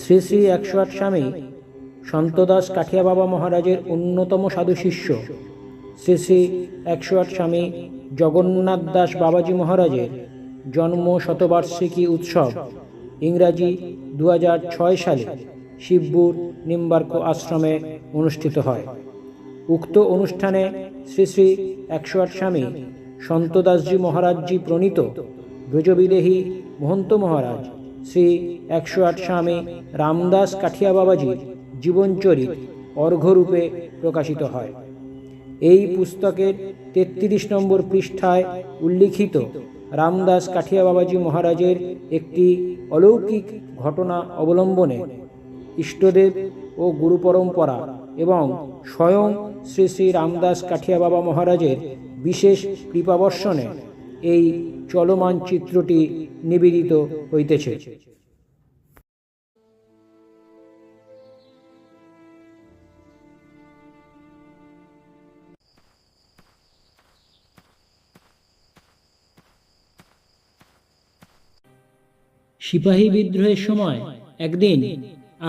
শ্রী শ্রী একশো আট স্বামী, সন্তদাস কাঠিয়া বাবা মহারাজের অন্যতম সাধু শিষ্য। শ্রী শ্রী একশো আট স্বামী জগন্নাথ দাস বাবাজি মহারাজের জন্ম শতবার্ষিকী উৎসব, ইংরাজি দু সালে শিবপুর নিম্বার্ক আশ্রমে অনুষ্ঠিত হয়। উক্ত অনুষ্ঠানে শ্রী শ্রী একশো আট স্বামী সন্তদাসজি মহারাজজি প্রণীত ব্রজবিদেহী মহন্ত মহারাজ শ্রী একশো আট স্বামী রামদাস কাঠিয়া বাবাজির জীবনচরিত, অর্ঘ্যরূপে প্রকাশিত হয়। এই পুস্তকের তেত্রিশ নম্বর পৃষ্ঠায় উল্লিখিত রামদাস কাঠিয়া বাবাজি মহারাজের একটি অলৌকিক ঘটনা অবলম্বনে ইষ্টদেব ও গুরু পরম্পরা এবং স্বয়ং শ্রী শ্রী রামদাস কাঠিয়া বাবা মহারাজের বিশেষ কৃপাবর্ষণে এই চলমান চিত্রটি নিবেদিত হইতেছে। সিপাহী বিদ্রোহের সময় একদিন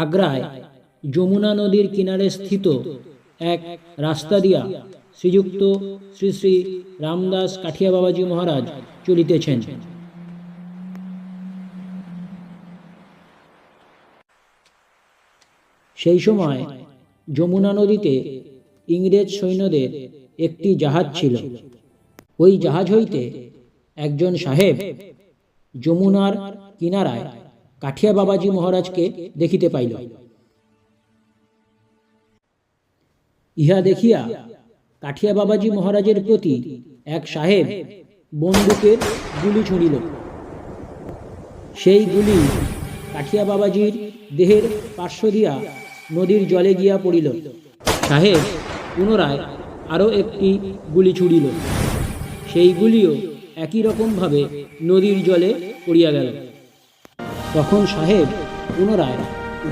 আগ্রায় যমুনা নদীর কিনারে স্থিত এক রাস্তা দিয়া শ্রীযুক্ত শ্রী শ্রী রামদাস কাঠিয়া বাবাজি মহারাজ চলিতেছেন। সেই সময় যমুনা নদীতে ইংরেজ সৈন্যদের একটি জাহাজ ছিল। ওই জাহাজ হইতে একজন সাহেব যমুনার কিনারায় কাঠিয়া বাবাজি মহারাজকে দেখিতে পাইল। ইহা দেখিয়া কাঠিয়া বাবাজি মহারাজের প্রতি এক সাহেব বন্দুকের গুলি ছুঁড়িল। সেই গুলি কাঠিয়া বাবাজির দেহের পার্শ্ব দিয়া নদীর জলে গিয়া পড়িল। সাহেব পুনরায় আরও একটি গুলি ছুড়িল। সেই গুলিও একই রকমভাবে নদীর জলে পড়িয়া গেল। তখন সাহেব পুনরায়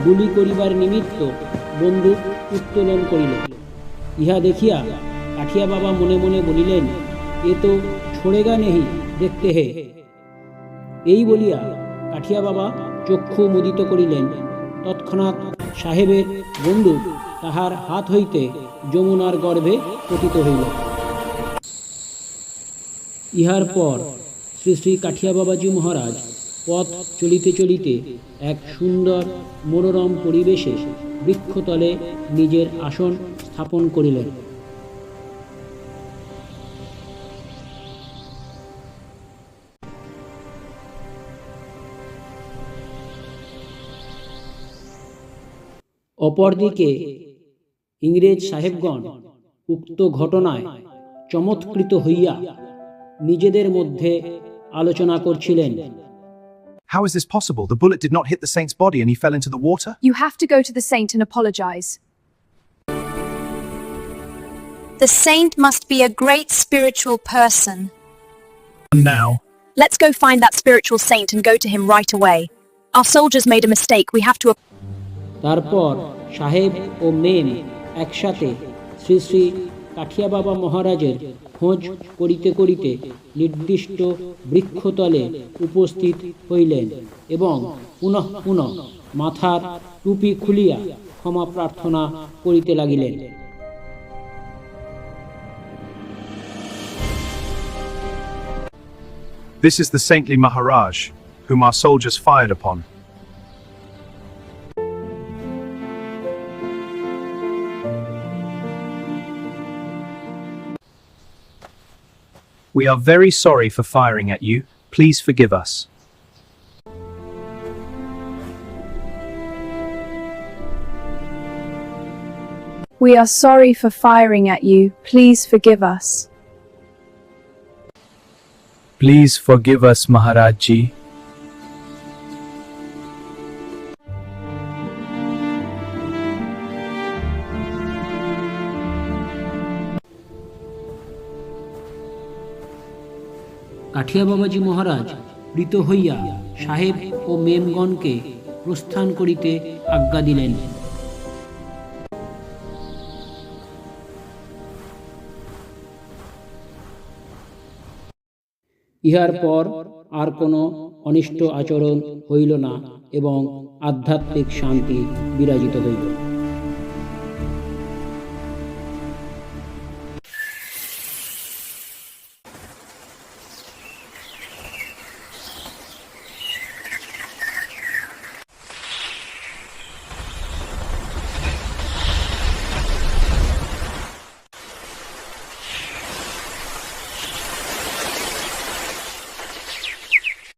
গুলি করিবার নিমিত্ত বন্দুক উত্তোলন করিল। ইহা দেখিয়া কাঠিয়া বাবা মনে মনে বলিলেন, এ তো ছোড়েগা নেহি দেখতে হে। এই বলিয়া কাঠিয়া বাবা চক্ষু মুদিত করিলেন। তৎক্ষণাৎ সাহেবের বন্দুক তাহার হাত হইতে যমুনার গর্ভে পতিত হইল। ইহার পর শ্রী শ্রী কাঠিয়া বাবাজি মহারাজ পথ চলিতে চলিতে এক সুন্দর মনোরম পরিবেশে বৃক্ষতলে নিজের আসন স্থাপন করিলেন। অপরদিকে ইংরেজ সাহেবগণ উক্ত ঘটনায় চমৎকৃত হইয়া নিজেদের মধ্যে আলোচনা করছিলেন How is this possible? The bullet did not hit the saint's body and he fell into the water? You have to go to the saint and apologize. The saint must be a great spiritual person. Now. Let's go find that spiritual saint and go to him right away. Our soldiers made a mistake. We have to. তারপর সাহেব ও মেম একসাথে শ্রী শ্রী কাঠিয়া বাবা মহারাজের খোঁজ করিতে করিতে নির্দিষ্ট বৃক্ষতলে উপস্থিত হইলেন এবং পুনঃ পুনঃ মাথার টুপি খুলিয়া ক্ষমা প্রার্থনা করিতে লাগিলেন This is the saintly Maharaj, whom our soldiers fired upon. We are very sorry for firing at you. Please forgive us. We are sorry for firing at you. Please forgive us. Please forgive us, Maharaj ji. Kathia বাবাজি মহারাজ প্রীত হইয়া সাহেব ও মেমগণকে প্রস্থান করিতে আজ্ঞা দিলেন। ইহার পর আর কোনো অনিষ্ট আচরণ হইল না এবং আধ্যাত্মিক শান্তি বিরাজিত হইল।